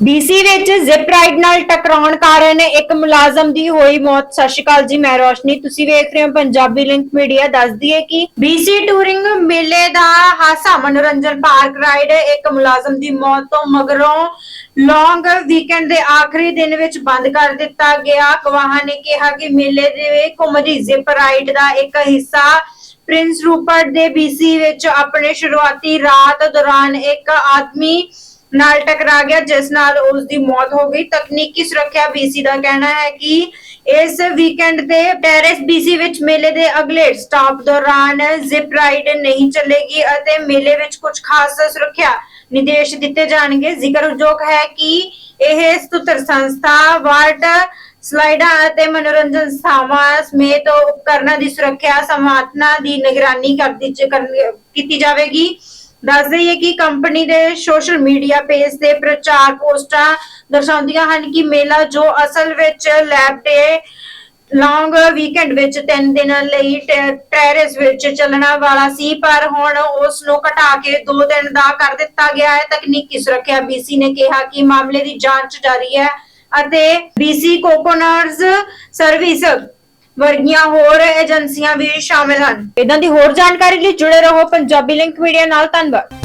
BC ਵਿੱਚ zip ride ਨਾਲ ਟਕਰਾਉਣ ਕਾਰਨ ਇੱਕ ਮੁਲਾਜ਼ਮ ਦੀ ਹੋਈ ਮੌਤ। ਸਤਿ ਸ਼੍ਰੀ ਅਕਾਲ ਜੀ, ਮੈਂ ਰੋਸ਼ਨੀ। ਤੁਸੀਂ ਵੇਖ ਰਹੇ ਹੋ ਪੰਜਾਬੀ ਲਿੰਕ ਮੀਡੀਆ। ਦੱਸਦੀ ਹੈ ਕਿ ਬੀਸੀ ਟੂਰਿੰਗ ਮੇਲੇ ਦਾ ਹਾਸਾ, ਮਨੋਰੰਜਨ ਪਾਰਕ ਰਾਈਡ ਇੱਕ ਮੁਲਾਜ਼ਮ ਦੀ ਮੌਤ ਤੋਂ ਮਗਰੋਂ ਲੌਂਗ ਵੀਕਐਂਡ ਦੇ ਆਖਰੀ ਦਿਨ ਵਿੱਚ ਬੰਦ ਕਰ ਦਿੱਤਾ ਗਿਆ। ਗਵਾਹਾਂ ਨੇ ਕਿਹਾ ਕਿ ਮੇਲੇ ਦੇ ਘੁੰਮਦੀ ਜ਼ਿਪ ਰਾਈਡ ਦਾ ਇੱਕ ਹਿੱਸਾ ਪ੍ਰਿੰਸ ਰੂਪਰਟ ਦੇ ਬੀਸੀ ਵਿੱਚ ਆਪਣੇ ਸ਼ੁਰੂਆਤੀ ਰਾਤ ਦੌਰਾਨ ਇੱਕ ਆਦਮੀ ਨਾਲ ਟਕਰਾ ਗਿਆ, ਜਿਸ ਨਾਲ ਉਸ ਦੀ ਮੌਤ ਹੋ ਗਈ। ਤਕਨੀਕੀ ਸੁਰੱਖਿਆ ਬੀਸੀ ਦਾ ਕਹਿਣਾ ਹੈ ਕਿ ਇਸ ਵੀਕਐਂਡ ਤੇ ਟੈਰੇਸ ਬੀਸੀ ਵਿੱਚ ਮੇਲੇ ਦੇ ਅਗਲੇ ਸਟਾਪ ਦੌਰਾਨ ਜ਼ਿਪ ਰਾਈਡ ਨਹੀਂ ਚੱਲੇਗੀ ਅਤੇ ਮੇਲੇ ਵਿੱਚ ਕੁਝ ਖਾਸ ਸੁਰੱਖਿਆ ਨਿਰਦੇਸ਼ ਦਿੱਤੇ ਜਾਣਗੇ। ਜ਼ਿਕਰਯੋਗ ਹੈ ਕਿ ਇਹ ਸਤੁਤਰ ਸੰਸਥਾ ਵਾਰਡ ਸਲਾਈਡਾਂ ਅਤੇ ਮਨੋਰੰਜਨ ਸਥਾਵਾਂ ਸਮੇਤ ਉਪਕਰਨਾਂ ਦੀ ਸੁਰੱਖਿਆ ਸਮਾਤਨਾ ਦੀ ਨਿਗਰਾਨੀ ਕਰਦੀ ਕੀਤੀ ਜਾਵੇਗੀ। ਦੱਸ ਦਈਏ ਕਿ ਕੰਪਨੀ ਦੇ ਸੋਸ਼ਲ ਮੀਡੀਆ ਪੇਜ ਤੇ ਪ੍ਰਚਾਰ ਪੋਸਟਾਂ ਦਰਸਾਉਂਦੀਆਂ ਹਨ ਕਿ ਮੇਲਾ ਜੋ ਅਸਲ ਵਿੱਚ ਲੈਬ ਡੇ ਲੌਂਗ ਵੀਕਐਂਡ ਵਿੱਚ 3 ਦਿਨਾਂ ਲਈ ਟੈਰੇਸ ਵਿੱਚ ਚੱਲਣਾ ਵਾਲਾ ਸੀ, ਪਰ ਹੁਣ ਉਸ ਨੂੰ ਘਟਾ ਕੇ 2 ਦਿਨ ਦਾ ਕਰ ਦਿੱਤਾ ਗਿਆ ਹੈ। ਤਕਨੀਕੀ ਸੁਰੱਖਿਆ ਬੀਸੀ ਨੇ ਕਿਹਾ ਕਿ ਮਾਮਲੇ ਦੀ ਜਾਂਚ ਜਾਰੀ ਹੈ ਅਤੇ ਬੀਸੀ ਕੋਕੋਨਰਸ ਸਰਵਿਸ ਵਰਗੀਆਂ ਹੋਰ ਏਜੰਸੀਆਂ ਵੀ ਸ਼ਾਮਿਲ ਹਨ। ਇਦਾਂ ਦੀ ਹੋਰ ਜਾਣਕਾਰੀ ਲਈ ਜੁੜੇ ਰਹੋ ਪੰਜਾਬੀ ਲਿੰਕ ਮੀਡੀਆ ਨਾਲ। ਧੰਨਵਾਦ।